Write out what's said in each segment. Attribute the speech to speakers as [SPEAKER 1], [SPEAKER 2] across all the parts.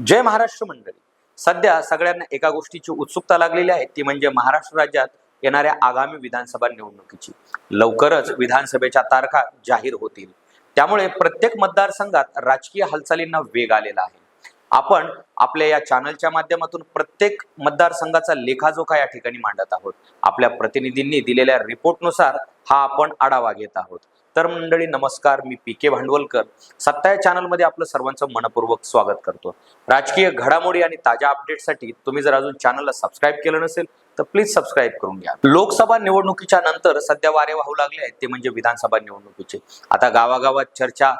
[SPEAKER 1] जय महाराष्ट्र मंडळी. सध्या सगळ्यांना एका गोष्टीची उत्सुकता लागलेली आहे ती म्हणजे महाराष्ट्र राज्यात येणाऱ्या आगामी विधानसभा निवडणुकीची. लवकरच विधानसभेच्या तारखा जाहीर होतील. त्यामुळे प्रत्येक मतदारसंघात राजकीय हालचालींना वेग आलेला आहे. आपण आपल्या या चॅनलच्या माध्यमातून प्रत्येक मतदारसंघाचा लेखाजोखा या ठिकाणी मांडत आहोत. आपल्या प्रतिनिधींनी दिलेल्या रिपोर्टनुसार हा आपण आढावा घेत आहोत. तर मंडळी नमस्कार. मी पी के भांडवलकर. सत्ता या चॅनलमध्ये आपलं सर्वांचं मनपूर्वक स्वागत करतो. राजकीय घडामोडी आणि ताज्या अपडेटसाठी तुम्ही जर अजून चॅनलला सबस्क्राईब केलं नसेल तर प्लीज सबस्क्राईब करून घ्या. लोकसभा निवडणुकीच्या नंतर सध्या वारे वाहू लागले आहेत ते म्हणजे विधानसभा निवडणुकीचे. आता गावागावात चर्चा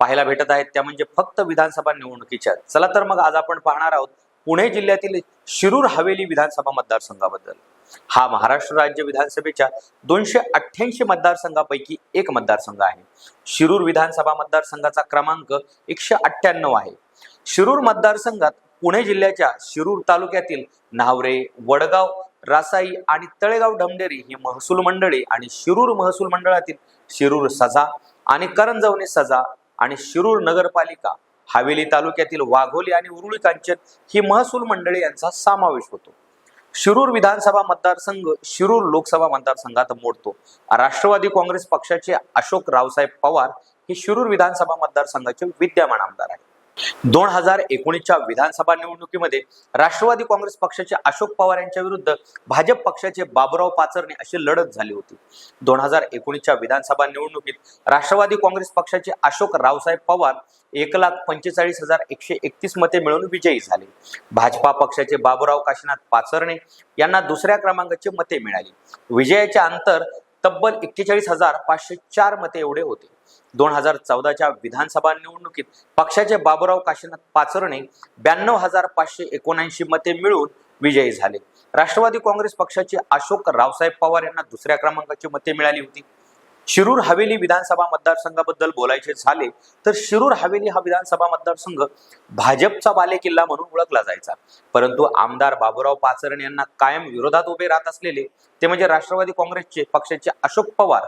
[SPEAKER 1] पाहायला भेटत आहेत त्या म्हणजे फक्त विधानसभा निवडणुकीच्या. चला तर मग आज आपण पाहणार आहोत पुणे जिल्ह्यातील शिरूर हवेली विधानसभा मतदारसंघाबद्दल. हा महाराष्ट्र राज्य विधानसभेच्या दोनशे अठ्ठ्याऐंशी मतदारसंघापैकी एक मतदारसंघ आहे. शिरूर विधानसभा मतदारसंघाचा क्रमांक एकशे अठ्ठ्याण्णव आहे. शिरूर मतदारसंघात पुणे जिल्ह्याच्या शिरूर तालुक्यातील न्हावरे वडगाव रासाई आणि तळेगाव ढमडेरी ही महसूल मंडळी आणि शिरूर महसूल मंडळातील शिरूर सजा आणि करंजवणे सजा आणि शिरूर नगरपालिका हवेली तालुक्यातील वाघोली आणि उरुळी कांचन ही महसूल मंडळी यांचा समावेश होतो. शिरूर विधानसभा मतदारसंघ शिरूर लोकसभा मतदारसंघात मोडतो. राष्ट्रवादी काँग्रेस पक्षाचे अशोक रावसाहेब पवार हे शिरूर विधानसभा मतदारसंघाचे विद्यमान आमदार आहेत. दोन हजार एकोणीसच्या विधानसभा निवडणुकीमध्ये राष्ट्रवादी काँग्रेस पक्षाचे अशोक पवार यांच्या विरुद्ध भाजप पक्षाचे बाबुराव पाचरणे अशी लढत झाली होती. दोन हजार एकोणीसच्या विधानसभा निवडणुकीत राष्ट्रवादी काँग्रेस पक्षाचे अशोक रावसाहेब पवार एक लाख पंचेचाळीस हजार एकशे एकतीस मते मिळवून विजयी झाले. भाजपा पक्षाचे बाबुराव काशीनाथ पाचरणे यांना दुसऱ्या क्रमांकाची मते मिळाली. विजयाचे अंतर तब्बल एक्केचाळीस हजार पाचशे चार मते एवढे होते. दोन हजार चौदाच्या विधानसभा निवडणुकीत पक्षाचे बाबुराव काशीनाथ पाचरणे ब्याण्णव हजार पाचशे एकोणऐंशी मते मिळून विजयी झाले. राष्ट्रवादी काँग्रेस पक्षाचे अशोक रावसाहेब पवार यांना दुसऱ्या क्रमांकाची मते मिळाली होती. शिरूर हवेली विधानसभा मतदारसंघाबद्दल बोलायचे झाले तर शिरूर हवेली हा विधानसभा मतदारसंघ भाजपचा बालेकिल्ला म्हणून ओळखला जायचा. परंतु आमदार बाबुराव पाचरण यांना कायम विरोधात उभे राहत असलेले ते म्हणजे राष्ट्रवादी काँग्रेसचे पक्षाचे अशोक पवार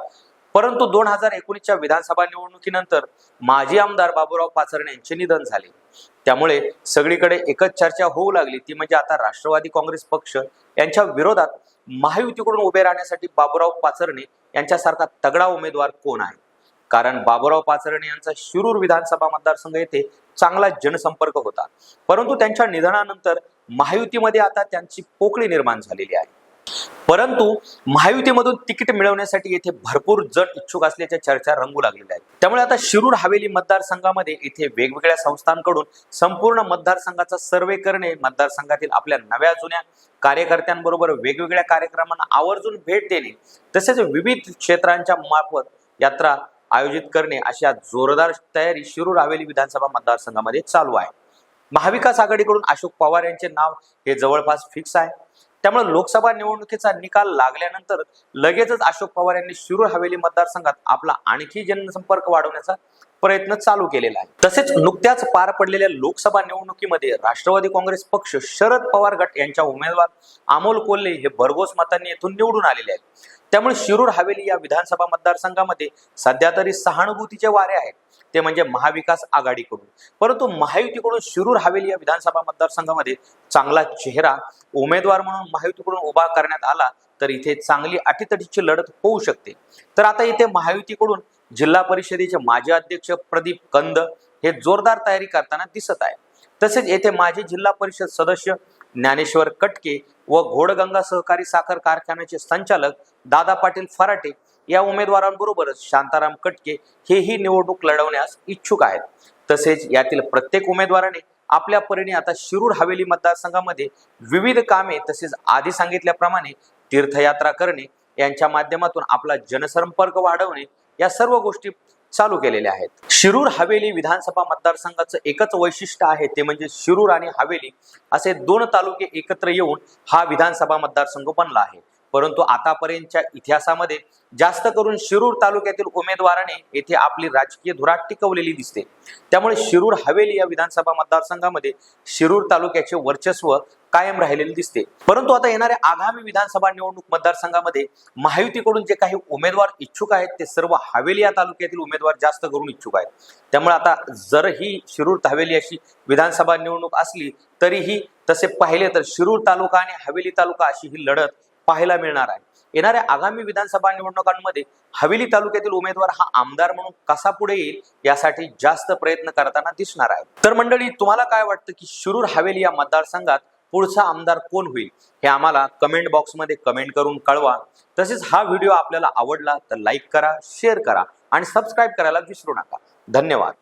[SPEAKER 1] परंतु दोन हजार एकोणीसच्या विधानसभा निवडणुकीनंतर माजी आमदार बाबूराव पाचरणे यांचे निधन झाले. त्यामुळे सगळीकडे एकच चर्चा होऊ लागली ती म्हणजे आता राष्ट्रवादी काँग्रेस पक्ष यांच्या विरोधात महायुतीकडून उभे राहण्यासाठी बाबूराव पाचरणे यांच्यासारखा तगडा उमेदवार कोण आहे? कारण बाबूराव पाचरणे यांचा शिरूर विधानसभा मतदारसंघ येथे चांगला जनसंपर्क होता. परंतु त्यांच्या निधनानंतर महायुतीमध्ये आता त्यांची पोकळी निर्माण झालेली आहे. परंतु महायुतीमधून तिकीट मिळवण्यासाठी येथे भरपूर जण इच्छुक असल्याच्या चर्चा रंगू लागलेल्या आहेत. त्यामुळे आता शिरूर हवेली मतदारसंघामध्ये येथे वेगवेगळ्या संस्थांकडून संपूर्ण मतदारसंघाचा सर्वे करणे मतदारसंघातील आपल्या नव्या जुन्या कार्यकर्त्यांबरोबर वेगवेगळ्या कार्यक्रमांना आवर्जून भेट देणे तसेच विविध क्षेत्रांच्या मार्फत यात्रा आयोजित करणे अशा जोरदार तयारी शिरूर हवेली विधानसभा मतदारसंघामध्ये चालू आहे. महाविकास आघाडीकडून अशोक पवार यांचे नाव हे जवळपास फिक्स आहे. त्यामुळे लोकसभा निवडणुकीचा निकाल लागल्यानंतर लगेचच अशोक पवार यांनी शिरूर हवेली मतदारसंघात आपला आणखी जनसंपर्क वाढवण्याचा प्रयत्न चालू केलेला आहे. तसेच नुकत्याच पार पडलेल्या लोकसभा निवडणुकीमध्ये राष्ट्रवादी काँग्रेस पक्ष शरद पवार गट यांच्या उमेदवार अमोल कोल्हे हे भरघोस मतांनी येथून निवडून आलेले आहेत. त्यामुळे शिरूर हवेली या विधानसभा मतदारसंघामध्ये सध्या तरी सहानुभूतीचे वारे आहेत. ते म्हणजे महाविकास आघाडीकडून. परंतु महायुतीकडून शिरूर हवेली या विधानसभा मतदारसंघामध्ये चांगला चेहरा उमेदवार म्हणून महायुतीकडून उभा करण्यात आला तर इथे चांगली अटीतटीची लढत होऊ शकते. तर आता इथे महायुतीकडून जिल्हा परिषदेचे माजी अध्यक्ष प्रदीप कंद हे जोरदार तयारी करताना दिसत आहे. तसेच येथे माजी जिल्हा परिषद सदस्य ज्ञानेश्वर कटके व घोडगंगा सहकारी साखर कारखान्याचे संचालक दादा पाटील फराटे या उमेदवारांबरोबरच शांताराम कटके हेही निवडणूक लढवण्यास इच्छुक आहेत. तसेच यातील प्रत्येक उमेदवाराने आपल्या परीने आता शिरूर हवेली मतदारसंघामध्ये विविध कामे तसेच आधी सांगितल्याप्रमाणे तीर्थयात्रा करणे यांच्या माध्यमातून आपला जनसंपर्क वाढवणे या सर्व गोष्टी चालू केलेल्या आहेत. शिरूर हवेली विधानसभा मतदारसंघाचं एकच वैशिष्ट्य आहे ते म्हणजे शिरूर आणि हवेली असे दोन तालुके एकत्र येऊन हा विधानसभा मतदारसंघ बनला आहे. परंतु आतापर्यंतच्या इतिहासामध्ये जास्त करून शिरूर तालुक्यातील उमेदवाराने येथे आपली राजकीय धुराट टिकवलेली दिसते. त्यामुळे शिरूर हवेली या विधानसभा मतदारसंघामध्ये शिरूर तालुक्याचे वर्चस्व कायम राहिलेले दिसते. परंतु आता येणाऱ्या आगामी विधानसभा निवडणूक मतदारसंघामध्ये महायुतीकडून जे काही उमेदवार इच्छुक आहेत ते सर्व हवेली या तालुक्यातील उमेदवार जास्त करून इच्छुक आहेत. त्यामुळे आता जर ही शिरूर हवेली अशी विधानसभा निवडणूक असली तरीही तसे पाहिले तर शिरूर तालुका आणि हवेली तालुका अशी ही लढत पाहायला मिळणार आहे. येणाऱ्या आगामी विधानसभा निवडणुकांमध्ये हवेली तालुक्यातील उमेदवार हा आमदार म्हणून कसा पुढे येईल यासाठी जास्त प्रयत्न करताना दिसणार आहे. तर मंडळी तुम्हाला काय वाटतं की शिरूर हवेली या मतदारसंघात पुढचा आमदार कोण होईल? हे आम्हाला कमेंट बॉक्समध्ये कमेंट करून कळवा. तसेच हा व्हिडिओ आपल्याला आवडला तर लाईक करा शेअर करा आणि सबस्क्राईब करायला विसरू नका. धन्यवाद.